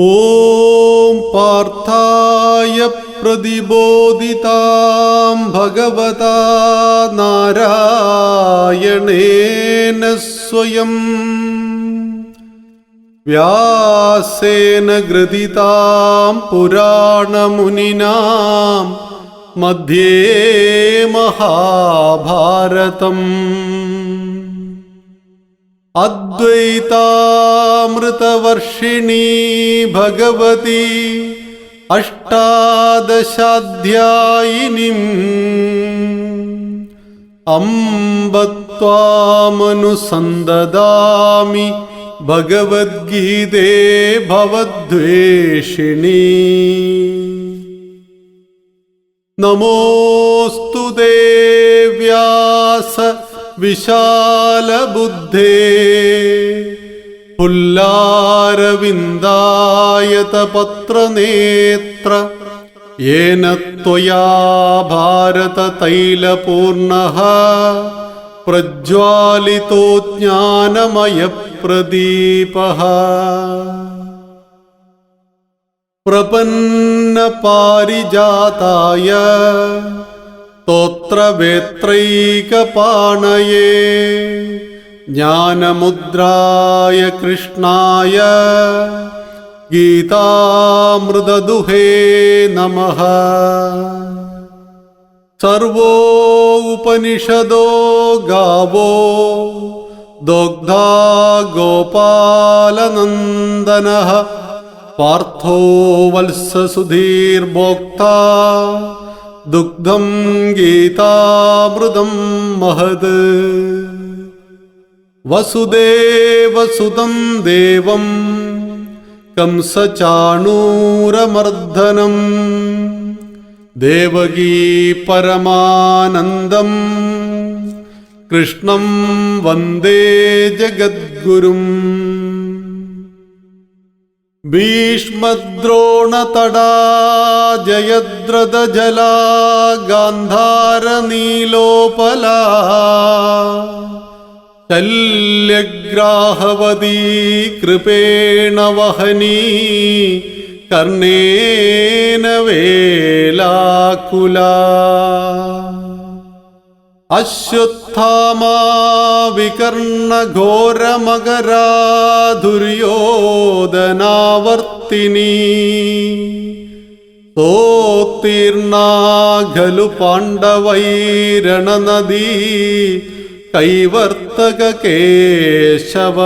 ഓം പാർത്ഥായ പ്രതിബോധിതാം ഭഗവതാ നാരായണേന സ്വയം. വ്യാസേന ഗൃതിതാം പുരാണമുനിനാം മധ്യേ മഹാഭാരതം. അദ്വൈതാമൃത अद्वैतामृतवर्षिणी भगवती अष्टादशाध्यायिनीम् अम्ब त्वामनुसन्ददामि भगवद्गीते भवद्वेषिणी नमोऽस्तु देव्यास विशालबुद्धे पुल्लारविन्दायतपत्रनेत्र येन त्वया भारततैलपूर्णः प्रज्वालितो ज्ञानमयप्रदीपः प्रपन्नपारिजाताय स्तोत्रवेत्रैकपाणये ज्ञानमुद्राय कृष्णाय गीतामृददुहे नमः सर्वो उपनिषदो गावो दोग्धा गोपालनन्दनः पार्थो वत्ससुधीर्भोक्ता दुग्धं गीतामृतं महद् वसुदेवसुतं देवं कंसचाणूरमर्दनम् देवगी परमानन्दम् कृष्णं वन्दे जगद्गुरुम्। भीष्मद्रोणतडाजयद्रद जला गान्धारनीलोपला ശല്യഗ്രാഹവതീ കൃപേണ വഹനീ കർണേന വേലാകുല. അശ്വത്ഥാമാ വികർണഘോരമകരാ ദുര്യോധനാവർത്തിനി തോത്തീർണാ ഖലു പാണ്ഡവൈരണനദീ കൈവർത്തക കേശവ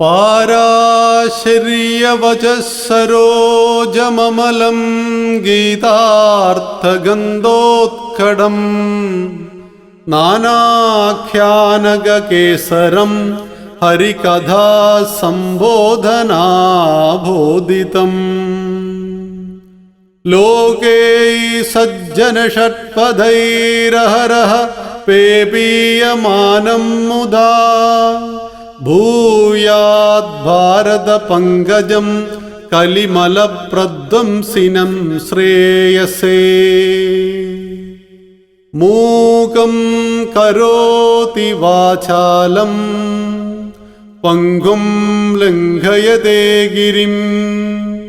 പാരാശര്യവചസരോജമമലം ഗീതാർത്ഥഗന്ധോത്കടം. നാനാഖ്യാനകേസരം ഹരികഥാ സംബോധനാബോധിതം ലോകേ जनषट्पधैरहरः पेपीयमानं मुदा भूयाद्भारतपङ्कजं कलिमलप्रध्वंसिनं श्रेयसे। मूकं करोति वाचालम् पङ्गुं लङ्घयते गिरिम्।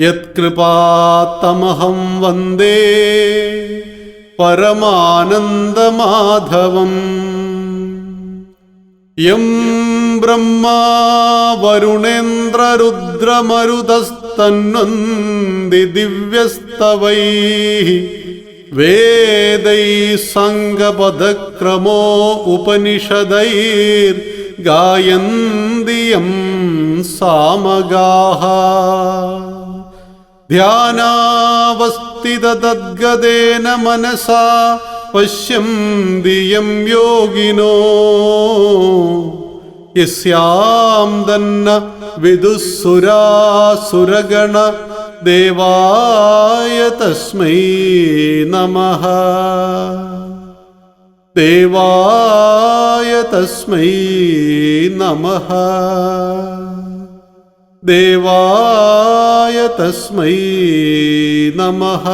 യത്കൃപാത്തമഹം വന്ദേ പരമാനന്ദമാധവം. യം ബ്രഹ്മാ വരുണേന്ദ്രരുദ്രമരുതസ്തന്വന്തി ദിവ്യസ്തവൈ. വേദൈ സംഗപദക്രമോ ഉപനിഷദൈർ ഗായന്തിയം സാമഗാഹ. ധ്യാനാവസ്ഥിതദ്ഗതേന മനസാ പശ്യന്തി യം യോഗിനോ. യസ്യാം തന്ന വിദുസുരാസുരഗണ ദേവായ തസ്മൈ നമഃ. ദേവായ തസ്മൈ നമഃ. ദേവായ തസ്മൈ നമഃ